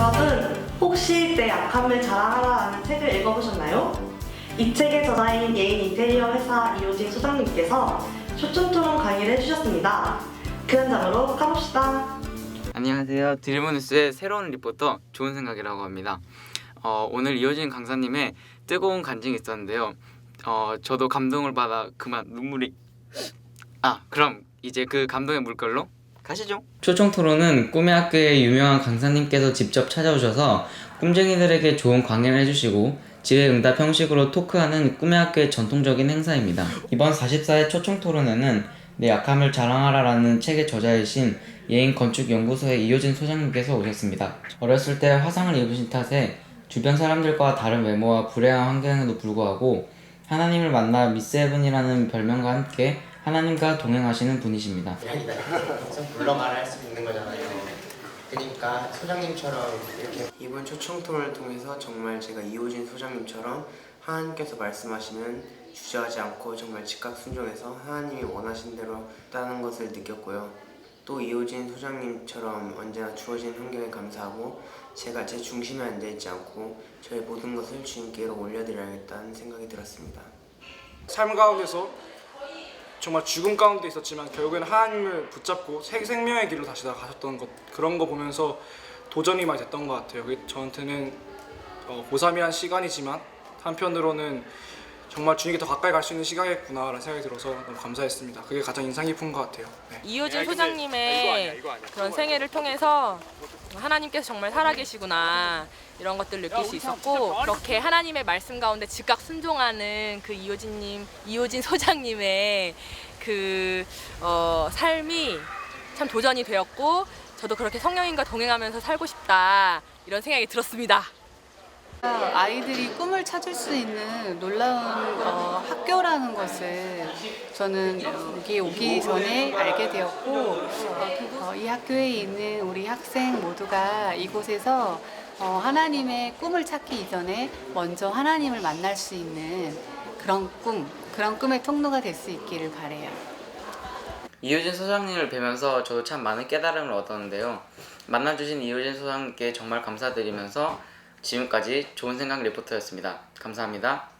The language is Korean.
여러분, 혹시 내 약함을 자랑하라는 책을 읽어보셨나요? 이 책의 저자인 예인 인테리어 회사 이호진 소장님께서 초점 토론 강의를 해주셨습니다. 그 현장으로 가봅시다. 안녕하세요. 드리모뉴스의 새로운 리포터 좋은 생각이라고 합니다. 어, 오늘 이호진 강사님의 뜨거운 간증이 있었는데요. 어, 저도 감동을 받아 그만 눈물이 아 그럼 이제 그 감동의 물결로 가시죠. 초청 토론은 꿈의 학교의 유명한 강사님께서 직접 찾아오셔서 꿈쟁이들에게 좋은 강의를 해주시고 질의응답 형식으로 토크하는 꿈의 학교의 전통적인 행사입니다. 이번 44회 초청 토론에는 내 약함을 자랑하라라는 책의 저자이신 예인 건축연구소의 이효진 소장님께서 오셨습니다. 어렸을 때 화상을 입으신 탓에 주변 사람들과 다른 외모와 불행한 환경에도 불구하고 하나님을 만나 미스 헤븐이라는 별명과 함께 하나님과 동행하시는 분이십니다. 불러 말할 수 있는 거잖아요. 그러니까 소장님처럼 이렇게 이번 초청 토론을 통해서 정말 제가 이호진 소장님처럼 하나님께서 말씀하시면 주저하지 않고 정말 즉각 순종해서 하나님이 원하신 대로 따는 것을 느꼈고요. 또 이호진 소장님처럼 언제나 주어진 환경에 감사하고 제가 제 중심에 앉아있지 않고 저의 모든 것을 주님께로 올려드려야겠다는 생각이 들었습니다. 삶 가운데서 정말 죽음 가운데 있었지만 결국에는 하나님을 붙잡고 생- 생명의 길로 다시 나가셨던 것 그런 거 보면서 도전이 많이 됐던 것 같아요. 저한테는 어, 고삼이란 시간이지만 한편으로는 정말 주님께 더 가까이 갈 수 있는 시간이겠구나라는 생각이 들어서 너무 감사했습니다. 그게 가장 인상 깊은 것 같아요. 네. 이효진 소장님의 그런 생애를 통해서 하나님께서 정말 살아계시구나 이런 것들을 느낄 수 있었고 그렇게 하나님의 말씀 가운데 즉각 순종하는 그 이효진님, 이효진 소장님의 그 어, 삶이 참 도전이 되었고 저도 그렇게 성령님과 동행하면서 살고 싶다 이런 생각이 들었습니다. 아이들이 꿈을 찾을 수 있는 놀라운 어, 학교라는 것을 저는 여기 오기 전에 알게 되었고 어, 이 학교에 있는 우리 학생 모두가 이곳에서 어, 하나님의 꿈을 찾기 이전에 먼저 하나님을 만날 수 있는 그런 꿈, 그런 꿈의 통로가 될 수 있기를 바래요. 이효진 소장님을 뵈면서 저도 참 많은 깨달음을 얻었는데요. 만나주신 이효진 소장님께 정말 감사드리면서 지금까지 좋은 생각 리포터였습니다. 감사합니다.